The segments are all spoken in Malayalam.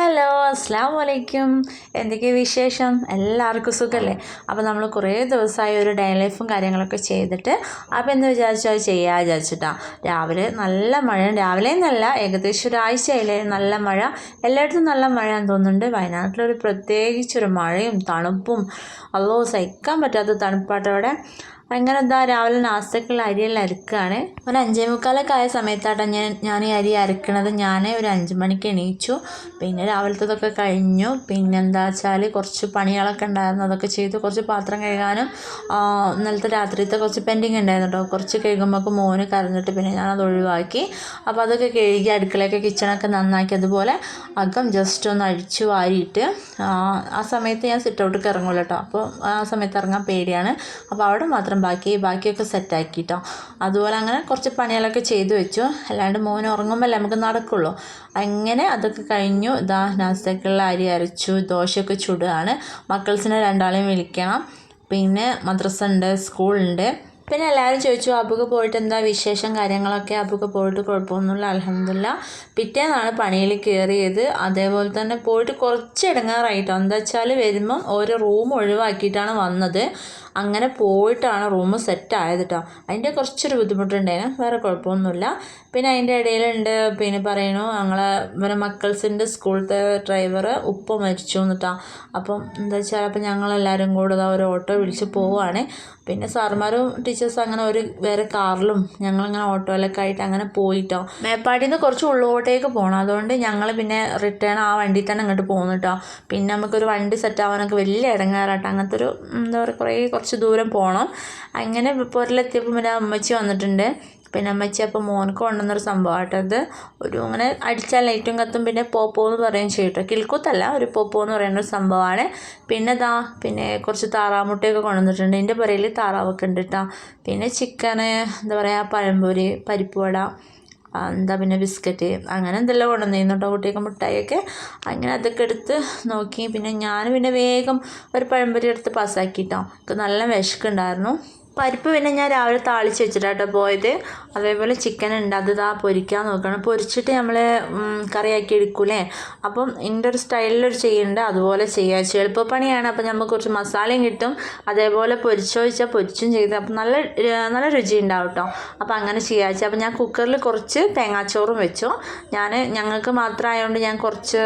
ഹലോ അസ്സാം വലൈക്കും എന്തൊക്കെ വിശേഷം? എല്ലാവർക്കും സുഖമല്ലേ അപ്പോൾ നമ്മൾ കുറേ ദിവസമായി ഒരു ഡേ ലൈഫും കാര്യങ്ങളൊക്കെ ചെയ്തിട്ട് അപ്പോൾ എന്ന് വിചാരിച്ചാൽ ചെയ്യാ വിചാരിച്ചിട്ടാ. രാവിലെ നല്ല മഴ രാവിലെ നല്ല ഏകദേശം ഒരാഴ്ചയിലെ നല്ല മഴ. എല്ലായിടത്തും നല്ല മഴയാന്ന് തോന്നുന്നുണ്ട്. വയനാട്ടിലൊരു പ്രത്യേകിച്ചൊരു മഴയും തണുപ്പും. അതോ സഹിക്കാൻ പറ്റാത്ത തണുപ്പാട്ടവിടെ അങ്ങനെ എന്താ രാവിലെ നാസ്തക്കുള്ള അരിയെല്ലാം അരക്കുകയാണ് ഒരു അഞ്ചേ മുക്കാലൊക്കെ ആയ സമയത്താട്ടാണ് ഞാൻ ഞാൻ ഈ അരി അരക്കണത്. ഞാൻ ഒരു അഞ്ച് മണിക്ക് എണീച്ചു. പിന്നെ രാവിലത്തതൊക്കെ കഴിഞ്ഞു. പിന്നെ എന്താ വെച്ചാൽ കുറച്ച് പണികളൊക്കെ ഉണ്ടായിരുന്നു. അതൊക്കെ ചെയ്തു. കുറച്ച് പാത്രം കഴുകാനും ഇന്നലത്തെ രാത്രിത്തെ കുറച്ച് പെൻഡിങ് ഉണ്ടായിരുന്നു കേട്ടോ കുറച്ച് കഴുകുമ്പോൾ മോന് കരഞ്ഞിട്ട് പിന്നെ ഞാനത് ഒഴിവാക്കി. അപ്പോൾ അതൊക്കെ കഴുകി അടുക്കളയൊക്കെ കിച്ചണൊക്കെ നന്നാക്കി. അതുപോലെ അകം ജസ്റ്റ് ഒന്ന് അഴിച്ചു വാരിയിട്ട് ആ, സമയത്ത് ഞാൻ സിറ്റ് ഔട്ടിൽ ഇറങ്ങുള്ളൂ കേട്ടോ അപ്പോൾ ആ സമയത്ത് ഇറങ്ങാൻ പേടിയാണ്. അപ്പോൾ അവിടെ മാത്രം ബാക്കി ബാക്കിയൊക്കെ സെറ്റാക്കി കേട്ടോ അതുപോലെ അങ്ങനെ കുറച്ച് പണികളൊക്കെ ചെയ്തു വെച്ചു. അല്ലാണ്ട് മോൻ ഉറങ്ങുമ്പോൾ നമുക്ക് നടക്കുള്ളൂ. അങ്ങനെ അതൊക്കെ കഴിഞ്ഞു. ഇതാ നാസ്തക്കുള്ള അരി അരച്ചു ദോശയൊക്കെ ചുടുകയാണ്. മക്കൾസിനെ രണ്ടാളെയും വിളിക്കണം. പിന്നെ മദ്രസ ഉണ്ട് സ്കൂളുണ്ട് പിന്നെ എല്ലാവരും ചോദിച്ചു അബുക്ക് പോയിട്ട് എന്താ വിശേഷം? കാര്യങ്ങളൊക്കെ അബുക്ക് പോയിട്ട് കുഴപ്പമൊന്നുമില്ല അലഹമില്ല പിറ്റേന്നാണ് പണിയിൽ കയറിയത്. അതേപോലെ തന്നെ പോയിട്ട് കുറച്ച് ഇടങ്ങാറായിട്ടോ. എന്താ വെച്ചാൽ വരുമ്പം ഓരോ റൂം ഒഴിവാക്കിയിട്ടാണ് വന്നത്. അങ്ങനെ പോയിട്ടാണ് റൂം സെറ്റ് ആയത് കേട്ടോ അതിന്റെ കുറച്ചൊരു ബുദ്ധിമുട്ടുണ്ടായിരുന്നു. വേറെ കുഴപ്പമൊന്നുമില്ല. പിന്നെ അതിന്റെ ഇടയിലുണ്ട് പിന്നെ പറയണു ഞങ്ങളെ ഇവരെ മക്കൾസിന്റെ സ്കൂളത്തെ ഡ്രൈവർ ഉപ്പ മരിച്ചു എന്നിട്ടാ അപ്പം എന്താ വെച്ചാൽ അപ്പം ഞങ്ങളെല്ലാവരും കൂടെ ഒരു ഓട്ടോ വിളിച്ച് പോവുകയാണ് പിന്നെ സാർമാരും ടീച്ചേഴ്സ് അങ്ങനെ ഒരു വേറെ കാറിലും ഞങ്ങളിങ്ങനെ ഓട്ടോയിലൊക്കെ ആയിട്ട് അങ്ങനെ പോയിട്ടോ. മേപ്പാടിയിൽ നിന്ന് കുറച്ച് ഉള്ളോട്ടേക്ക് പോകണം അതുകൊണ്ട് ഞങ്ങൾ പിന്നെ റിട്ടേൺ ആ വണ്ടിയിൽ തന്നെ അങ്ങോട്ട് പോകുന്നു കേട്ടോ പിന്നെ നമുക്കൊരു വണ്ടി സെറ്റ് ആവാനൊക്കെ വലിയ ഇടങ്ങാറാട്ടോ. അങ്ങനത്തെ ഒരു എന്താ പറയുക കുറേ കുറച്ച് ദൂരം പോകണം അങ്ങനെ പുരലെത്തിയപ്പോൾ പിന്നെ അമ്മച്ചി വന്നിട്ടുണ്ട്. പിന്നെ അമ്മച്ചി അപ്പോൾ മോനക്ക് കൊണ്ടുവന്നൊരു സംഭവമാട്ടോ അത് ഒരു അങ്ങനെ അടിച്ചാൽ ലൈറ്റും കത്തും പിന്നെ പോപ്പോ എന്ന് പറയുകയും ചെയ്യും കേട്ടോ കിൽക്കൂത്തല്ല ഒരു പോപ്പോ എന്ന് പറയുന്ന ഒരു സംഭവമാണ് പിന്നെ ദാ പിന്നെ കുറച്ച് താറാമുട്ടയൊക്കെ കൊണ്ടുവന്നിട്ടുണ്ട്. എന്റെ പുരയിൽ താറാവൊക്കെ ഉണ്ട് കേട്ടോ പിന്നെ ചിക്കന് എന്താ പറയുക പഴംപൊരി പരിപ്പ് വട എന്താ പിന്നെ ബിസ്ക്കറ്റ് അങ്ങനെ എന്തെല്ലാം കൊണ്ടുവന്നിരുന്നു കേട്ടോ കുട്ടിയൊക്കെ മിഠായിയൊക്കെ അങ്ങനെ അതൊക്കെ എടുത്ത് നോക്കി. പിന്നെ ഞാൻ പിന്നെ വേഗം ഒരു പഴംപൊരി എടുത്ത് പാസ്സാക്കിട്ടോ എനിക്ക് നല്ല വിശക്കുണ്ടായിരുന്നു. പരിപ്പ് പിന്നെ ഞാൻ രാവിലെ താളിച്ച് വെച്ചിട്ടാട്ടോ പോയത്. അതേപോലെ ചിക്കൻ ഉണ്ട്. അത് ഇതാ പൊരിക്കാൻ നോക്കണം. പൊരിച്ചിട്ട് നമ്മൾ കറിയാക്കി എടുക്കൂലേ? അപ്പം എന്റെ ഒരു സ്റ്റൈലിലൊരു ചെയ്യുന്നുണ്ട് അതുപോലെ ചെയ്യുക എളുപ്പപ്പണിയാണ്. അപ്പം നമുക്ക് കുറച്ച് മസാലയും കിട്ടും. അതേപോലെ പൊരിച്ചോ വെച്ചാൽ പൊരിച്ചും ചെയ്ത്. അപ്പം നല്ല നല്ല രുചി ഉണ്ടാവും കേട്ടോ അപ്പം അങ്ങനെ ചെയ്യുക വെച്ചാൽ അപ്പം ഞാൻ കുക്കറിൽ കുറച്ച് തേങ്ങാച്ചോറും വെച്ചു. ഞാൻ ഞങ്ങൾക്ക് മാത്രമായതുകൊണ്ട് ഞാൻ കുറച്ച്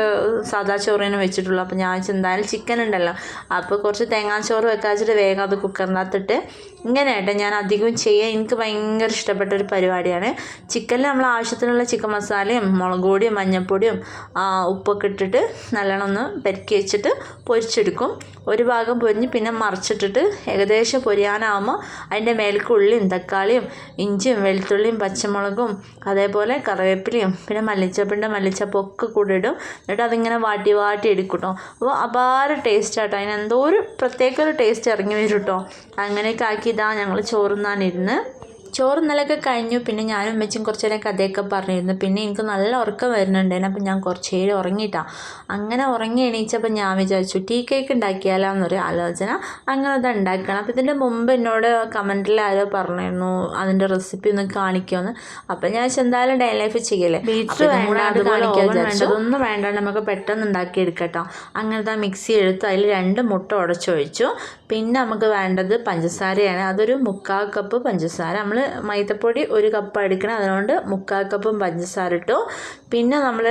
സാദാ ചോറിന് വെച്ചിട്ടുള്ളൂ. അപ്പം ഞാൻ എന്തായാലും ചിക്കൻ ഉണ്ടല്ലോ അപ്പോൾ കുറച്ച് തേങ്ങാച്ചോറ് വെക്കാച്ചിട്ട് വേഗം അത് കുക്കറിനകത്തിട്ട് ഇങ്ങനെ കേട്ടോ ഞാൻ അധികവും ചെയ്യാൻ എനിക്ക് ഭയങ്കര ഇഷ്ടപ്പെട്ട ഒരു പരിപാടിയാണ്. ചിക്കനിൽ നമ്മൾ ആവശ്യത്തിനുള്ള ചിക്കൻ മസാലയും മുളക് പൊടിയും മഞ്ഞൾപ്പൊടിയും ഉപ്പൊക്കെ ഇട്ടിട്ട് നല്ലോണം ഒന്ന് പെരുക്കി വെച്ചിട്ട് പൊരിച്ചെടുക്കും. ഒരു ഭാഗം പൊരിഞ്ഞ് പിന്നെ മറിച്ചിട്ടിട്ട് ഏകദേശം പൊരിയാനാവുമ്പോൾ അതിന്റെ മേലേക്ക് ഉള്ളിയും തക്കാളിയും ഇഞ്ചിയും വെളുത്തുള്ളിയും പച്ചമുളകും അതേപോലെ കറിവേപ്പിലയും പിന്നെ മല്ലിച്ചപ്പിന്റെ മല്ലിച്ചപ്പ് ഒക്കെ കൂടെ ഇടും. എന്നിട്ട് അതിങ്ങനെ വാട്ടി വാട്ടി എടുക്കും കേട്ടോ അപ്പോൾ അപാര ടേസ്റ്റ് ആട്ടോ. അതിന് എന്തോ ഒരു പ്രത്യേക ഒരു ടേസ്റ്റ് ഇറങ്ങി വരും കേട്ടോ അങ്ങനെയൊക്കെ ആക്കി ഇതാ ഞങ്ങൾ ചോറുന്നാനിരുന്ന്. ചോറ് ഇന്നലെയൊക്കെ കഴിഞ്ഞു. പിന്നെ ഞാനും അമ്മച്ചും കുറച്ച് നേരം കഥയൊക്കെ പറഞ്ഞിരുന്നു. പിന്നെ എനിക്ക് നല്ല ഉറക്കം വരുന്നുണ്ടായിരുന്നു. അപ്പം ഞാൻ കുറച്ച് നേരം ഉറങ്ങിയിട്ടാണ് അങ്ങനെ ഉറങ്ങി എണീച്ചപ്പോൾ ഞാൻ വിചാരിച്ചു ടീ കേക്ക് ഉണ്ടാക്കിയാലോ എന്നൊരു ആലോചന അങ്ങനെ അത് ഉണ്ടാക്കണം. അപ്പോൾ ഇതിന്റെ മുമ്പ് എന്നോട് കമന്റിൽ ആരോ പറഞ്ഞിരുന്നു അതിന്റെ റെസിപ്പി ഒന്ന് കാണിക്കുമെന്ന് അപ്പം ഞാൻ എന്തായാലും ഡേ ലൈഫ് ചെയ്യല്ലേ? ഒന്നും വേണ്ട അതുപോലെ ഓവൻ വേണ്ട വേണ്ട നമുക്ക് പെട്ടെന്ന് ഉണ്ടാക്കി എടുക്കട്ടോ അങ്ങനത്തെ മിക്സി എടുത്ത് അതിൽ രണ്ട് മുട്ട ഉടച്ചൊഴിച്ചു. പിന്നെ നമുക്ക് വേണ്ടത് പഞ്ചസാരയാണ്. അതൊരു മുക്കാൽ കപ്പ് പഞ്ചസാര. നമ്മൾ മൈദപ്പൊടി ഒരു കപ്പ് എടുക്കണം അതുകൊണ്ട് മുക്കാൽ കപ്പും പഞ്ചസാര ഇട്ടു. പിന്നെ നമ്മൾ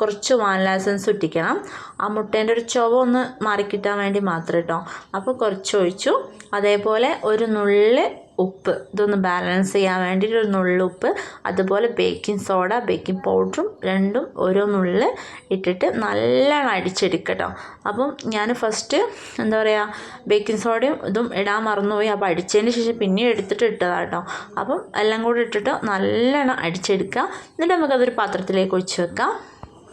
കുറച്ച് വാനലാസൻസ് ഇട്ടിക്കണം ആ മുട്ടേന്റെ ഒരു ചുവ ഒന്ന് മാറിക്കിട്ടാൻ വേണ്ടി മാത്രം കേട്ടോ അപ്പോൾ കുറച്ച് ഒഴിച്ചു അതേപോലെ ഒരു നുള്ളി ഉപ്പ്. ഇതൊന്ന് ബാലൻസ് ചെയ്യാൻ വേണ്ടിയിട്ട് ഒരു നുള്ളുപ്പ് അതുപോലെ ബേക്കിംഗ് സോഡ ബേക്കിംഗ് പൗഡറും രണ്ടും ഓരോ നുള്ളിൽ ഇട്ടിട്ട് നല്ലോണം അടിച്ചെടുക്കട്ടോ. അപ്പം ഞാൻ ഫസ്റ്റ് എന്താ പറയുക ബേക്കിംഗ് സോഡയും ഇതും ഇടാൻ മറന്നുപോയി. അപ്പോൾ അടിച്ചതിന് ശേഷം പിന്നെയും എടുത്തിട്ട് ഇട്ടതാണ് കേട്ടോ അപ്പം എല്ലാം കൂടി ഇട്ടിട്ട് നല്ലോണം അടിച്ചെടുക്കുക. എന്നിട്ട് നമുക്കതൊരു പാത്രത്തിലേക്ക് ഒഴിച്ച് വെക്കാം.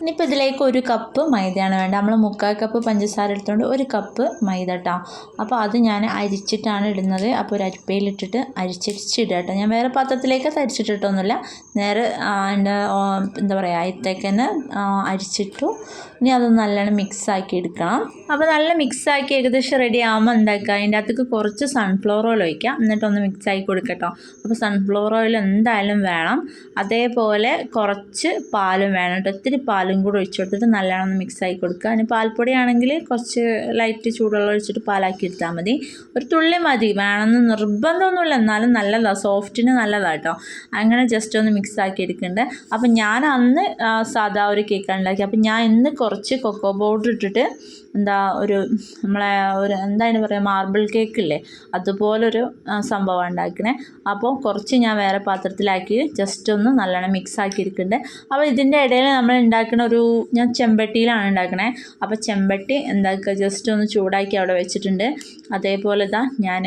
ഇനിയിപ്പോൾ ഇതിലേക്ക് ഒരു കപ്പ് മൈദയാണ് വേണ്ടത്. നമ്മൾ മുക്കാൽ കപ്പ് പഞ്ചസാര എടുത്തുകൊണ്ട് ഒരു കപ്പ് മൈദ കേട്ടോ അപ്പോൾ അത് ഞാൻ അരിച്ചിട്ടാണ് ഇടുന്നത്. അപ്പോൾ ഒരു അരിപ്പയിലിട്ടിട്ട് അരിച്ചരിച്ചിടുക കേട്ടോ ഞാൻ വേറെ പാത്രത്തിലേക്ക് തരിച്ചിട്ടിട്ടൊന്നുമില്ല നേരെ എന്റെ എന്താ പറയുക അയത്തേക്ക് അരിച്ചിട്ടു. ഇനി അത് നല്ലോണം മിക്സാക്കി എടുക്കണം. അപ്പോൾ നല്ല മിക്സാക്കി ഏകദേശം റെഡി ആകുമ്പോൾ എന്താക്കുക? അതിന്റെ അകത്തേക്ക് കുറച്ച് സൺഫ്ലവർ ഓയിൽ ഒഴിക്കാം. എന്നിട്ടൊന്ന് മിക്സാക്കി കൊടുക്കട്ടോ അപ്പോൾ സൺഫ്ലവർ ഓയിൽ എന്തായാലും വേണം. അതേപോലെ കുറച്ച് പാലും വേണം കേട്ടോ ഒത്തിരി പാൽ പാലും കൂടെ ഒഴിച്ചു നല്ലോണം മിക്സ് ആക്കി കൊടുക്കുക. ഇനി പാൽപ്പൊടി ആണെങ്കിൽ കുറച്ച് ലൈറ്റ് ചൂടുവെള്ളം ഒഴിച്ചിട്ട് പാലാക്കി എടുത്താൽ മതി. ഒരു തുള്ളി മതി. വേണമെന്ന് നിർബന്ധമൊന്നുമില്ല. എന്നാലും നല്ലതാണ് സോഫ്റ്റിന് നല്ലതാണ് കേട്ടോ അങ്ങനെ ജസ്റ്റ് ഒന്ന് മിക്സ് ആക്കി എടുക്കേണ്ടത് അപ്പം ഞാൻ അന്ന് സാധാ ഒരു കേക്കാണ് ഉണ്ടാക്കി അപ്പം ഞാൻ ഇന്ന് കുറച്ച് കൊക്കോ പൗഡർ ഇട്ടിട്ട് എന്താ ഒരു നമ്മളെ ഒരു എന്താ എന്താണ് പറയുക മാർബിൾ കേക്ക് ഇല്ലേ? അതുപോലൊരു സംഭവം ഉണ്ടാക്കണേ. അപ്പോൾ കുറച്ച് ഞാൻ വേറെ പാത്രത്തിലാക്കി ജസ്റ്റ് ഒന്ന് നല്ലോണം മിക്സ് ആക്കി എടുക്കുന്നുണ്ട് അപ്പോൾ ഇതിന്റെ ഇടയിൽ നമ്മൾ ഉണ്ടാക്കുന്ന ഒരു ഞാൻ ചെമ്പട്ടിയിലാണ് ഉണ്ടാക്കണേ. അപ്പോൾ ചെമ്പട്ടി എന്താക്കുക? ജസ്റ്റ് ഒന്ന് ചൂടാക്കി അവിടെ വെച്ചിട്ടുണ്ട്. അതേപോലെ ഇതാ ഞാൻ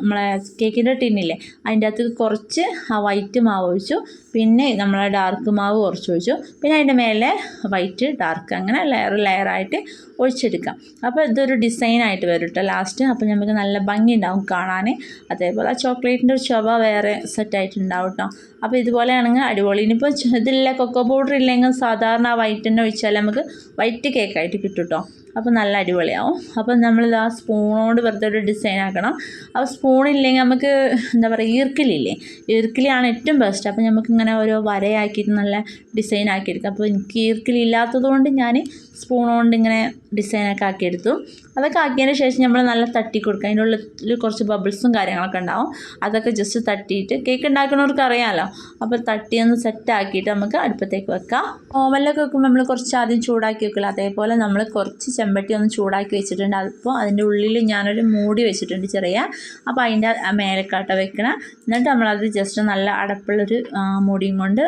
നമ്മളെ കേക്കിന്റെ ടിന്നില്ലേ അതിന്റെ അകത്ത് കുറച്ച് ആ വൈറ്റ് മാവ് ഒഴിച്ചു. പിന്നെ നമ്മളെ ഡാർക്ക് മാവ് കുറച്ച് ഒഴിച്ചു. പിന്നെ അതിന്റെ മേലെ വൈറ്റ് ഡാർക്ക് അങ്ങനെ ലെയർ ലെയറായിട്ട് ഒഴിച്ചെടുക്കാം. അപ്പോൾ ഇതൊരു ഡിസൈനായിട്ട് വരും കേട്ടോ ലാസ്റ്റ് അപ്പോൾ നമുക്ക് നല്ല ഭംഗി ഉണ്ടാവും കാണാൻ അതേപോലെ ആ ചോക്ലേറ്റിന്റെ ഒരു ചുവ വേറെ സെറ്റായിട്ടുണ്ടാവും കേട്ടോ അപ്പോൾ ഇതുപോലെയാണെങ്കിൽ അടിപൊളി. ഇനിയിപ്പോൾ ഇതില്ല കൊക്കോ പൗഡർ ഇല്ലെങ്കിൽ സാധാരണ ആ വൈറ്റ് തന്നെ ഒഴിച്ചാൽ നമുക്ക് വൈറ്റ് കേക്കായിട്ട് കിട്ടും കേട്ടോ അപ്പോൾ നല്ല അടിപൊളിയാവും. അപ്പം നമ്മളിത് ആ സ്പൂണോട് വെറുതെ ഒരു ഡിസൈൻ ആക്കണം. അപ്പോൾ സ്പൂണില്ലെങ്കിൽ നമുക്ക് എന്താ പറയുക ഈർക്കിലില്ലേ? ഈർക്കിലിയാണ് ഏറ്റവും ബെസ്റ്റ് അപ്പോൾ നമുക്കിങ്ങനെ ഓരോ വരയാക്കിയിട്ട് നല്ല ഡിസൈൻ ആക്കിയെടുക്കാം. അപ്പോൾ എനിക്ക് ഈർക്കിലില്ലാത്തത് കൊണ്ട് ഞാൻ സ്പൂൺ കൊണ്ട് ഇങ്ങനെ ഡിസൈനൊക്കെ ആക്കിയെടുത്തു. അതൊക്കെ ആക്കിയതിന് ശേഷം നമ്മൾ നല്ല തട്ടി കൊടുക്കുക അതിന്റെ ഉള്ളിൽ കുറച്ച് ബബിൾസും കാര്യങ്ങളൊക്കെ ഉണ്ടാവും. അതൊക്കെ ജസ്റ്റ് തട്ടിയിട്ട് കേക്ക് ഉണ്ടാക്കുന്നവർക്ക് അറിയാമല്ലോ അപ്പോൾ തട്ടിയൊന്ന് സെറ്റാക്കിയിട്ട് നമുക്ക് അടുപ്പത്തേക്ക് വെക്കാം. ഓവനിലൊക്കെ വെക്കുമ്പോൾ നമ്മൾ കുറച്ച് ആദ്യം ചൂടാക്കി വെക്കില്ല? അതേപോലെ നമ്മൾ കുറച്ച് ചെമ്പട്ടി ഒന്ന് ചൂടാക്കി വെച്ചിട്ടുണ്ട്. അപ്പോൾ അതിന്റെ ഉള്ളിൽ ഞാനൊരു മൂടി വെച്ചിട്ടുണ്ട് ചെറിയ. അപ്പോൾ അതിന്റെ മേലക്കാട്ട വെക്കണം. എന്നിട്ട് നമ്മളത് ജസ്റ്റ് നല്ല അടപ്പുള്ളൊരു മൂടിയും കൊണ്ട്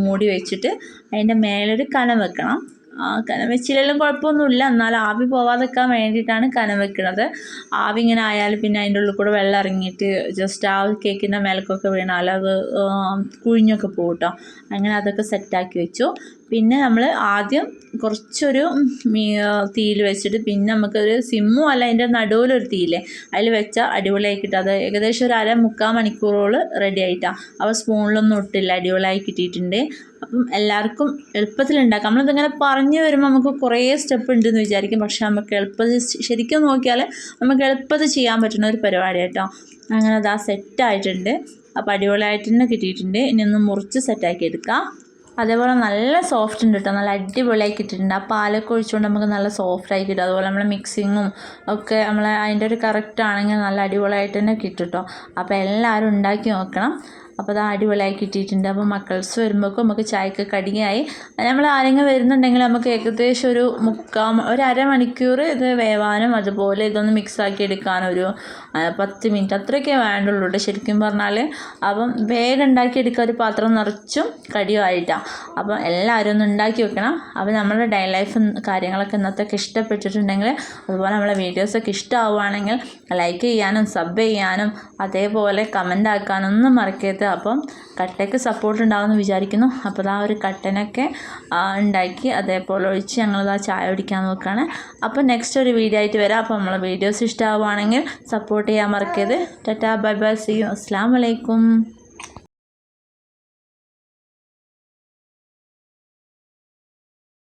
മൂടി വെച്ചിട്ട് അതിന്റെ മേലൊരു കനം വെക്കണം. കനം വെച്ചില്ലെങ്കിലും കുഴപ്പമൊന്നുമില്ല. എന്നാൽ ആവി പോവാതെക്കാൻ വേണ്ടിയിട്ടാണ് കനം വെക്കുന്നത് ആവി ഇങ്ങനെ ആയാൽ പിന്നെ അതിന്റെ ഉള്ളിൽ കൂടെ വെള്ളം ഇറങ്ങിയിട്ട് ജസ്റ്റ് ആ കേക്കിന്റെ മേലക്കൊക്കെ വീണാൽ അത് കുഴിഞ്ഞൊക്കെ പോകും കേട്ടോ അങ്ങനെ അതൊക്കെ സെറ്റാക്കി വെച്ചു. പിന്നെ നമ്മൾ ആദ്യം കുറച്ചൊരു തീയിൽ വെച്ചിട്ട് പിന്നെ നമുക്കൊരു സിമ്മും അല്ല അതിന്റെ നടുവിലൊരു തീയില്ലേ അതിൽ വെച്ചാൽ അടിപൊളിയായി കിട്ടും. അത് ഏകദേശം ഒരു അര മുക്കാൽ മണിക്കൂറോൾ റെഡി ആയിട്ടാണ് അപ്പോൾ സ്പൂണിലൊന്നും ഒട്ടില്ല അടിപൊളിയായി കിട്ടിയിട്ടുണ്ട്. അപ്പം എല്ലാവർക്കും എളുപ്പത്തിൽ ഉണ്ടാക്കാം. നമ്മളിതിങ്ങനെ പറഞ്ഞു വരുമ്പോൾ നമുക്ക് കുറേ സ്റ്റെപ്പ് ഉണ്ടെന്ന് വിചാരിക്കും. പക്ഷെ നമുക്ക് എളുപ്പത്തിൽ ശരിക്കും നോക്കിയാൽ നമുക്ക് എളുപ്പത്തിൽ ചെയ്യാൻ പറ്റുന്ന ഒരു പരിപാടി കേട്ടോ അങ്ങനെ അതാ സെറ്റായിട്ടുണ്ട് അപ്പോൾ അടിപൊളിയായിട്ട് തന്നെ കിട്ടിയിട്ടുണ്ട്. ഇനി ഒന്ന് മുറിച്ച് സെറ്റാക്കി എടുക്കാം. അതേപോലെ നല്ല സോഫ്റ്റ് ഉണ്ട് കേട്ടോ നല്ല അടിപൊളിയായി കിട്ടിയിട്ടുണ്ട് ആ പാലൊക്കെ ഒഴിച്ചുകൊണ്ട് നമുക്ക് നല്ല സോഫ്റ്റ് ആയി കിട്ടും. അതുപോലെ നമ്മളെ മിക്സിങ്ങും ഒക്കെ നമ്മളെ അതിന്റെ ഒരു കറക്റ്റ് ആണെങ്കിൽ നല്ല അടിപൊളിയായിട്ട് തന്നെ കിട്ടും കേട്ടോ അപ്പോൾ എല്ലാവരും ഉണ്ടാക്കി നോക്കണം. അപ്പോൾ അത് അടിപൊളിയായി കിട്ടിയിട്ടുണ്ട്. അപ്പോൾ മക്കൾസ് വരുമ്പോഴേക്കും നമുക്ക് ചായക്ക് കടിയായി. നമ്മൾ ആരെങ്കിലും വരുന്നുണ്ടെങ്കിൽ നമുക്ക് ഏകദേശം ഒരു മുക്കാൽ ഒരു അരമണിക്കൂർ ഇത് വേവാനും അതുപോലെ ഇതൊന്ന് മിക്സാക്കി എടുക്കാനും ഒരു ആ, പത്ത് മിനിറ്റ് അത്രയൊക്കെ വേണ്ടുള്ളൂ ശരിക്കും പറഞ്ഞാൽ അപ്പം വേഗം ഉണ്ടാക്കിയെടുക്കുക ഒരു പാത്രം നിറച്ചും കടിയുമായിട്ടാണ് അപ്പം എല്ലാവരും ഒന്ന് ഉണ്ടാക്കി വെക്കണം. അപ്പോൾ നമ്മുടെ ഡേ ലൈഫ് കാര്യങ്ങളൊക്കെ ഇന്നത്തൊക്കെ ഇഷ്ടപ്പെട്ടിട്ടുണ്ടെങ്കിൽ അതുപോലെ നമ്മളെ വീഡിയോസൊക്കെ ഇഷ്ടമാവുകയാണെങ്കിൽ ലൈക്ക് ചെയ്യാനും സബ് ചെയ്യാനും അതേപോലെ കമന്റ് ആക്കാനൊന്നും മറക്കരുത്. അപ്പം കട്ടയ്ക്ക് സപ്പോർട്ട് ഉണ്ടാവുമെന്ന് വിചാരിക്കുന്നു. അപ്പോൾ ആ ഒരു കട്ടനൊക്കെ ഉണ്ടാക്കി അതേപോലെ ഒഴിച്ച് ഞങ്ങളത് ആ ചായ കുടിക്കാൻ നോക്കുകയാണ് അപ്പോൾ നെക്സ്റ്റ് ഒരു വീഡിയോ ആയിട്ട് വരാം. അപ്പോൾ നമ്മളെ വീഡിയോസ് ഇഷ്ടമാവുകയാണെങ്കിൽ സപ്പോർട്ട് ചെയ്യാൻ മറക്കരുത്. ടാറ്റാ ബൈ ബൈ സി അസ്സാം വലൈക്കും